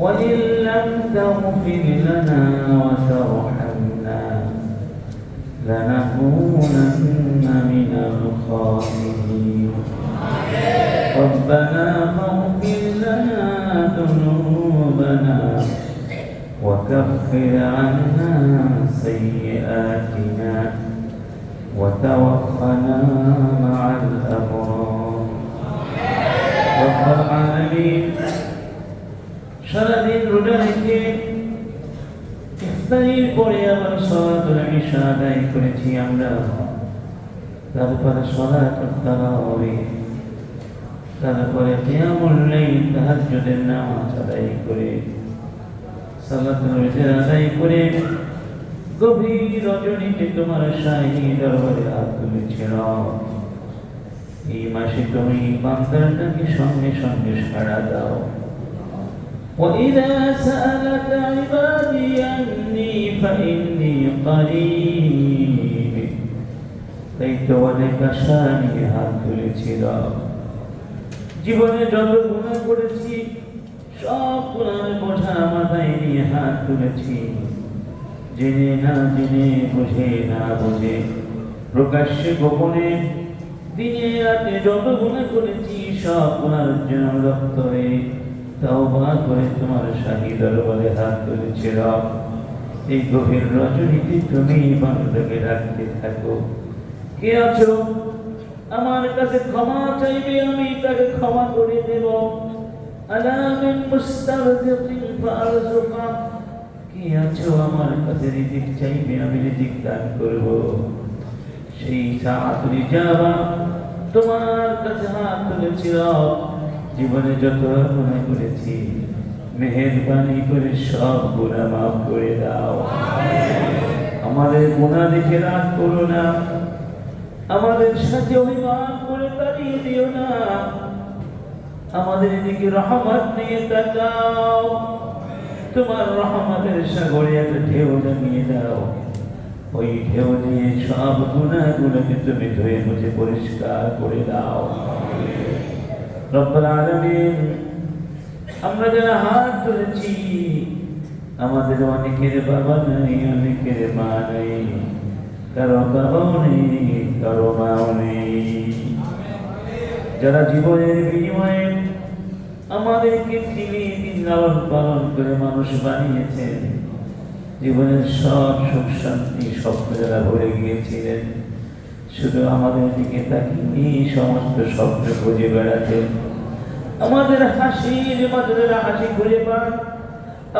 وإن لم تغفر لنا وترحمنا لنكونن من الخاسرين. ربنا فاغفر لنا ذنوبنا وكفر عنا سيئاتنا وتوفنا مع الأبرار. رب العالمين. রোজা রেখে ইফতারির পরে আবার সলাতুল ইশা আদায় করেছি আমরা। তারপরে সলাতুল তারাবি তারপরে কিয়ামুল লাইল তাহাজ্জুদের নামাজ আদায় করে। সালাতুল ইশা আদায় করে গভীর রজনীতে তোমার শাহী দরবারে হাত তুলেছিল। এই মাসে তুমি বান্দারটাকে সঙ্গে সঙ্গে সাড়া দাও। وإذا سألك عبادي عني فإني قريب তাই তো অনেক আশা নিয়ে হাত তুলেছিল জীবনে যত গুণা করেছি সব গুণার বোঝা মাথায় নিয়ে হাত তুলেছি জেনে না জেনে বুঝে না বুঝে প্রকাশ্যে গোপনে দিনে রাতে যত গুণা করেছি সব গুণার জন্য রক্ত হয়ে তওবা করে তোমার শাহী দরবারে হাত তুলেছে রব এই গভীর রজনীতে তুমি বান্দাকে রাখতে থাকো। কে আছো? আমার কাছে ক্ষমা চাইবে, আমি তাকে ক্ষমা করে দেব। আলামিন মুস্তারজিকিন ফারজুকা কে আছো? আমার কাছে রিজিক চাইবে, আমি রিজিক দান করব। সেই সাআতুল ইজাবা তোমার কাছে হাত তুলেছি রব জীবনে যত গুণা করেছি, মেহেরবানি করে সব গুণা মাফ করে দাও। আমাদের গুণা দেখে রাগ করো না। আমাদের সাথে অভিমান করে তাড়িয়ে দিও না। আমাদের দিকে রহমত নিয়ে তাকাও। তোমার রহমতের সাগরে একটা ঢেউ নামিয়ে দাও। ওই ঢেউ নিয়ে সব গুণাগুলোকে তুমি ধুয়ে মুছে পরিষ্কার করে দাও। রব্বুল আমরা যারা হাত তুলেছি আমাদের অনেকের বাবা নাই, অনেকের মা নেই, কারও বাবাও নেই, কারও মাও নেই। যারা জীবনের বিনিময়ে আমাদেরকে তিনি লালন পালন করে মানুষ বানিয়েছেন, জীবনের সব সুখ শান্তি স্বপ্ন যারা ভরে গিয়েছিলেন। শুধু আমাদের দিকে তাকিয়ে সমস্ত স্বপ্ন খুঁজে বেড়াতেন আমাদের হাসির মাঝে হাসি খুঁজে পান।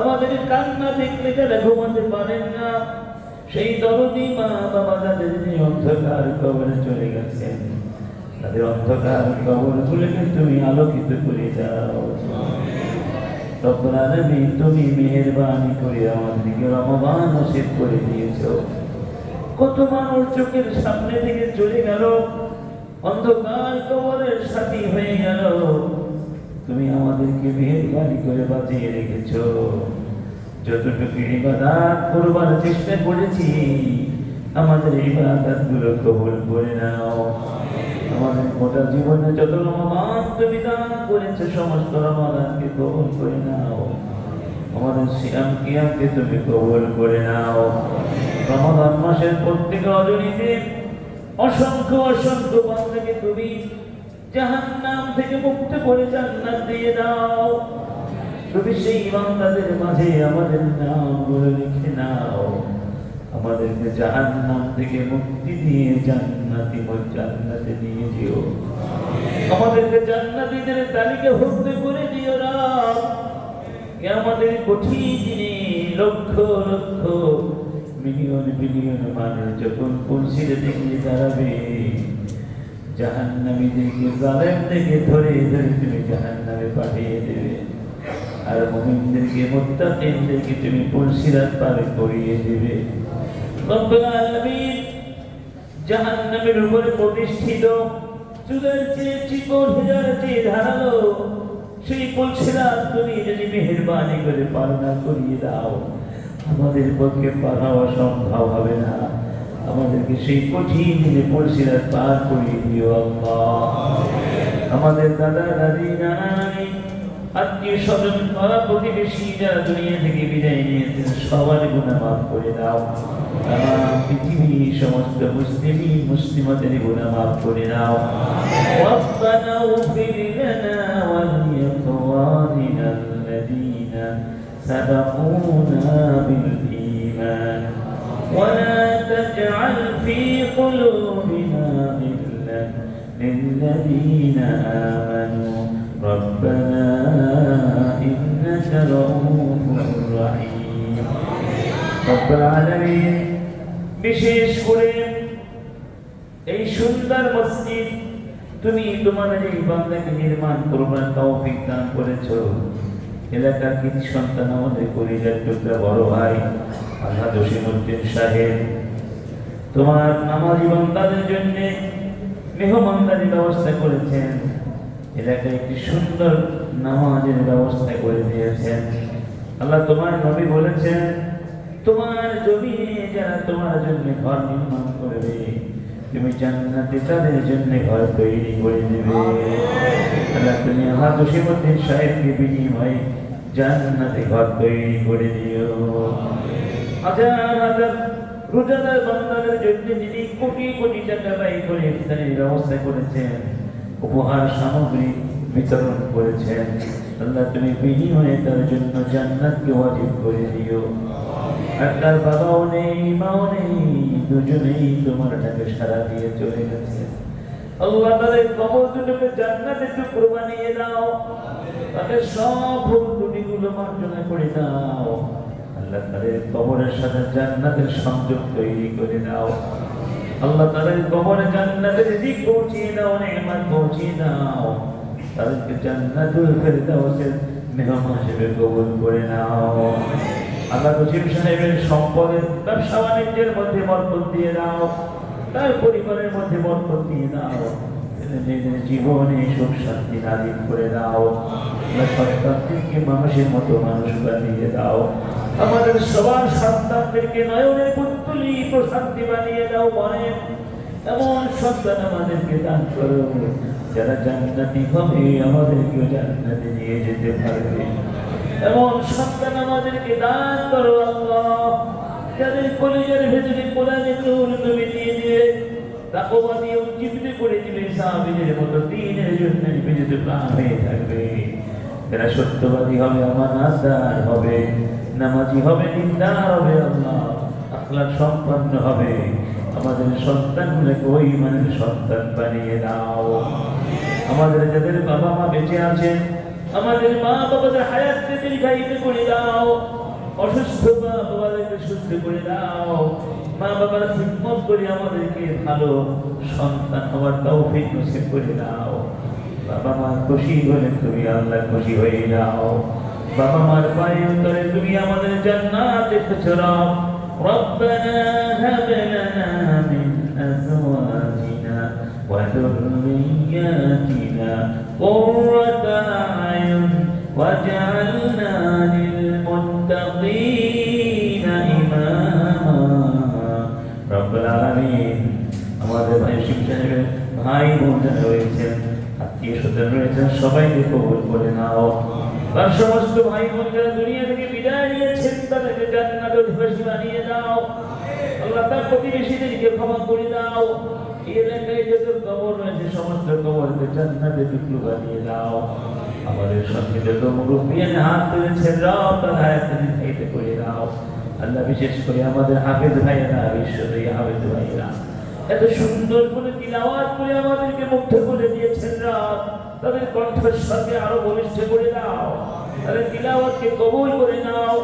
আমাদের কান্না দেখলে যারা ঘুমাতে পারেন না, সেই দরদি মা বাবা যাদের নিয়ে অন্ধকার কবরে চলে গেছেন, তাদের অন্ধকার কবর গুলোকে তুমি আলোকিত করে দাও রব্বুল আলামিন তুমি মেহেরবানি করে আমাদেরকে নসিব করে দিয়েছ। কত মানুষ চোখের সামনে থেকে চলে গেল, অন্ধকার কবরের সাথী হয়ে গেল। তুমি আমাদেরকে মেহেরবানি করে বাঁচিয়ে রেখেছ। যতটুকু ইবাদত করবার চেষ্টা করেছি, আমাদের ইবাদতগুলো কবুল করে নাও। আমাদের গোটা জীবনে যত রমাদান তুমি দান করেছে, সমস্ত রমাদানকে কবুল করে নাও। আমাদের সিয়াম কিয়ামকে তুমি কবুল করে নাও। রমাদান মাসের প্রত্যেক রজনীতে অসংখ্য অসংখ্য বান্দাকে তুমি জাহান্নাম থেকে মুক্ত করে জান্নাত দিয়ে দাও। তুমি সেই বান্দাদের মাঝে আমাদের নাম বলে লিখে নাও, আমাদেরকে জাহান্নাম থেকে মুক্তি দিয়ে জান্নাতি জান্নাতে নিয়ে যেও। আমাদেরকে জান্নাতীদের তালিকা ভুক্ত করে দিও এ আমাদের কঠিন দিনে লক্ষ লক্ষ মিলিয়ন বিলিয়ন মানুষ যখন পৌঁছিলে দেখলে দাঁড়াবে, জাহান্নামীদেরকে জালেম থেকে ধরে ধরে তুমি জাহান্নামে পাঠিয়ে দেবে। আর মুমিনদেরকে, মুত্তাকিনদেরকে তুমি পুলসিরাত পারে করিয়ে দেবে। আলামিন জাহান্নামের উপরে প্রতিষ্ঠিত চুলের চেয়ে চিকন হেজার চেয়ে ধারালো সেই বলছিলাম, তুমি যদি মেহরবানি করে পালনা করিয়ে দাও, আমাদের পক্ষে পাওয়া সম্ভব হবে না। আমাদেরকে সেই কঠিন দিনে পার করিয়ে দিও আমাদের দাদা, দাদি, নানি আত্মীয় স্বজন পাড়া প্রতিবেশী যারা দুনিয়া থেকে বিদায় নিয়েছেন সবার গুণা মাফ করে দাও তারা পৃথিবীর সমস্ত মুসলিমই মুসলিমাদের গুণা মাফ করে দাও ربنا اغفر لنا ولإخواننا الذين سبقونا بالإيمان ولا تجعل في قلوبنا غلا للذين آمنوا ربنا إنك رؤوف رحيم رب العالمين বিশেষ করে এই সুন্দর মসজিদ তুমি তোমার এই বাংলাকে নির্মাণ করবার তৌফিক দান করেছো এলাকার কিছু সন্তান আমাদের পরিবার টুকরা বড় ভাই আল্লাহ জসিমুদ্দিন সাহেব তোমার নামাজি বান্দাদের জন্য মেহমানদারি ব্যবস্থা করেছেন এলাকায় একটি সুন্দর নামাজের ব্যবস্থা করে দিয়েছেন। আল্লাহ তোমার নবী বলেছেন তোমার জমিনে যারা তোমার জন্য ঘর নির্মাণ করবে তুমি জান্নাতে তাদের জন্য ঘর তৈরি করে দেবে। আল্লাহ তুমি আমার জসিমুদ্দিন সাহেবকে বিনিময়ে জান্নাতে ঘর তৈরি করে দিও। হাজার হাজার রোজাদার বান্দাদের জন্য যিনি কোটি কোটি টাকা ব্যয় করে ইফতারের ব্যবস্থা করেছেন। উপহার সামগ্রী বিতরণ করেছেন। আল্লাহ তুমি বিনিময়ে তার জন্য জান্নাতকে ওয়াজিব করে দিও। আর তার বাবাও নেই মাও নেই দুজনেই তোমার ডাকে সারা দিয়ে চলে গেছে। আল্লাহ তাদের কবর দুটোকে জান্নাতে টুকরো বানিয়ে দাও। তাদের সব ভুল মার্জনা করে দাও। আল্লাহ তাদের কবরের সাথে জান্নাতের সংযোগ তৈরি করে দাও। আল্লাহ তাদের কবরে জান্নাতের দিক পৌঁছিয়ে দাও নেমাত পৌঁছিয়ে দাও। তাদেরকে জান্নাতুল ফেরদাউসের মেহমান হিসেবে কবুল করে নাও। আল্লাহ রজিব সাহেবের সম্পদের ব্যবসা বাণিজ্যের মধ্যে বরকত দিয়ে দাও, তার পরিবারের মধ্যে বরকত দিয়ে দাও। জীবনে সুখ শান্তি নাজিব করে দাও। সন্তানদেরকে মানুষের মতো মানুষ বানিয়ে দাও। আমাদের সবার সন্তানদেরকে নয়নের পুত্তলি প্রশান্তি বানিয়ে দাও মনে এমন সন্তান আমাদেরকে দান করো। যারা জান্নাতি হবে, আমাদেরকেও জান্নাতে নিয়ে যেতে পারবে। এমন সন্তান আমাদেরকে দান করো আল্লাহ। যাদের কলেজের ভেতরে কোরআনে নূর তুমি দিয়ে দিয়ে তাকওয়া দিয়ে উজ্জীবিত করে দিবে সাহাবীদের মতো দিনের জন্য নিবেদিত প্রাণ হয়ে থাকবে। যারা সত্যবাদী হবে, আমার নাদার হবে। নামাজি হবে নিন্দার হবে আল্লাহ আখলাক সম্পন্ন হবে। আমাদের সন্তানগুলোকে ওই মানের সন্তান বানিয়ে দাও। আমাদের যাদের বাবা মা বেঁচে আছেন, আমাদের মা বাবাদের হায়াতকে দীর্ঘায়িত করে দাও, অসুস্থ মা বাবাদেরকে সুস্থ করে দাও। মা বাবার হিম্মত করে আমাদেরকে ভালো সন্তান হওয়ার তৌফিক নসিব করে দাও। বাবা মা খুশি হলে তুমি আল্লাহ খুশি হয়ে যাও। বাবা মার পায়ে উত্তরে তুমি আমাদের জান্নাত দেখেছ রব ربنا هب لنا من أزواجنا وذرياتنا قرة أعين واجعلنا للمتقين إماما رب العالمين আমাদের ভাই শিব সাহেবের ভাই বোন যারা রয়েছেন আত্মীয় স্বজন রয়েছেন সবাইকে কবুল করে নাও তার সমস্ত ভাই দুনিয়া থেকে বিদায় নিয়েছেন, তাদেরকে বানিয়ে দাও। আল্লাহ তার প্রতিবেশীদেরকে ক্ষমা করে দাও। এলাকায় যত কবর রয়েছে, সমস্ত কবরকে জান্নাতে বানিয়ে দাও। আমাদের সঙ্গে যত হাত তুলেছেন, রব তার করে দাও। আল্লাহ বিশেষ করে আমাদের হাফেজ ভাইয়েরা বিশ্বরী হাফেজ ভাইয়েরা। এত সুন্দর করে তিলাওয়াত করে আমাদেরকে মুগ্ধ করে দিয়েছেন রব তাদের কণ্ঠস্বরকে আরও বলিষ্ঠ করে দাও। তাদের তিলাওয়াতকে কবুল করে নাও।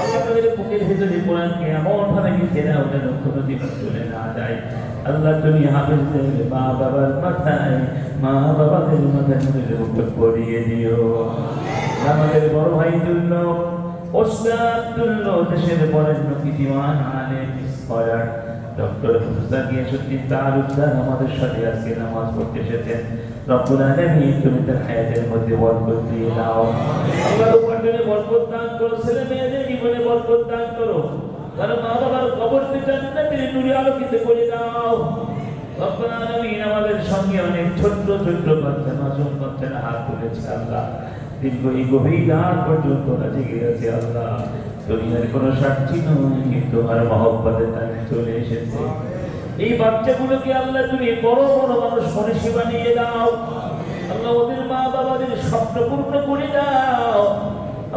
আল্লাহ তাদের বুকের কোরআনকে এমন ভাবে লিখে দাও যেন কোনোদিন চলে না যায়। আল্লাহ তুমি হাফেজদের মা বাবার মাথায় মা বাবাদের মাথায় করিয়ে দিও। আমাদের বড় ভাই তুল্য, ওস্তাদ তুল্য, দেশের বরেণ্য স্কলার ছোট্ট ছোট্ট বাচ্চা হাত তুলেছে আল্লাহ। দীর্ঘ এই গভীর রাত পর্যন্ত জেগে আছে আল্লাহ। দুনিয়ার কোনো সাক্ষী নয় কিন্তু আমার মহব্বতে তাকে চলে এসেছে। এই বাচ্চাগুলোকে আল্লাহ তুমি বড় বড় মানুষ মনীষী বানিয়ে দাও। আল্লাহ ওদের মা বাবাদের স্বপ্ন পূর্ণ করে দাও।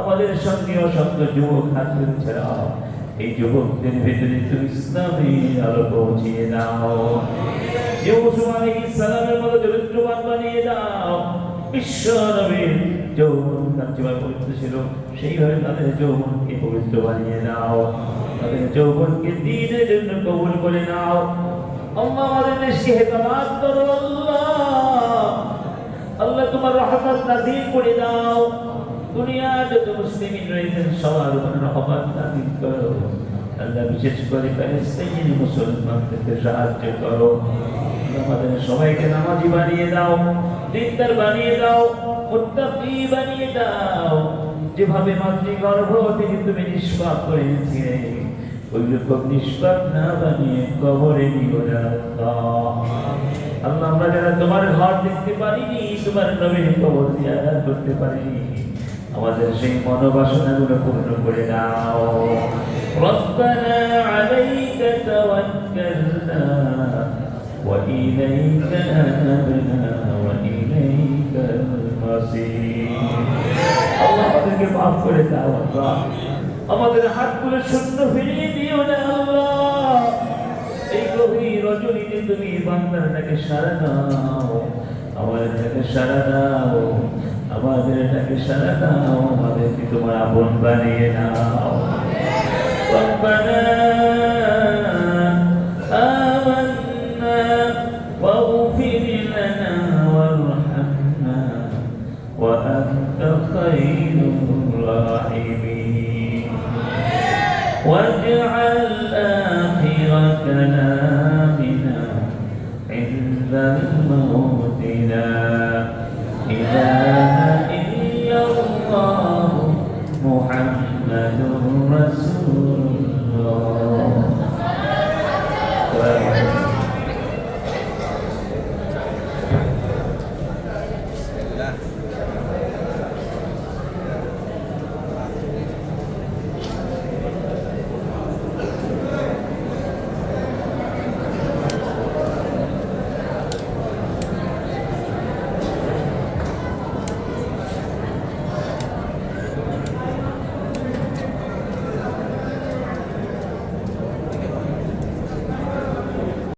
আমাদের সঙ্গে অসংখ্য যুবক হাত দাও এই যুবকদের ভেতরে তুমি ইসলামের আলো পৌঁছিয়ে দাও। ইউসুফ আলাইহিস সালামের মতো চরিত্রবান বানিয়ে দাও। বিশ্ব নবীর যৌবন তার যেভাবে পবিত্র ছিল। সেইভাবে তাদের যৌবনকে পবিত্র বানিয়ে নাও তাদের যৌবনকে দিনের জন্য কবুল করে নাও আল্লাহ আমাদের দেশকে করো আল্লাহ আল্লাহ তোমার রহমত নাজিল করে দাও দুনিয়ার যত মুসলিমিন রয়েছেন সবার উপর রহমত নাজিল করো আল্লাহ বিশেষ করে প্যালেস্তাইন মুসলমানদেরকে সাহায্য করো আমাদের সবাইকে নামাজি বানিয়ে দাও দিনদার বানিয়ে দাও মুত্তাকি বানিয়ে দাও যেভাবে মাতৃগর্ভ থেকে তুমি নিষ্পাপ করেছিলে ওই রকম নিষ্পাপ না বানিয়ে কবরে নিও না আল্লাহ আল্লাহ আমরা যারা তোমার ঘর দেখতে পারিনি তোমার নবীর কবর জিয়ারত করতে পারিনি আমাদের সেই মনোবাসনাগুলো পূর্ণ করে দাও ربنا عليك توكلنا وإليك أنبنا وإليك المصير আল্লাহ আমাদেরকে মাফ করে দাও, আল্লাহ। আমাদের হাতগুলো শূন্য ফিরিয়ে দিও না, আল্লাহ। এই গভীর রজনীতে তুমি বান্দাটাকে সারা দাও, আমাদের তাকে সারা দাও, আমাদের তাকে সারা দাও, আমাদেরকে তোমার আপন বানিয়ে নাও। রব্বানা واجعل آخر كلامنا عند إله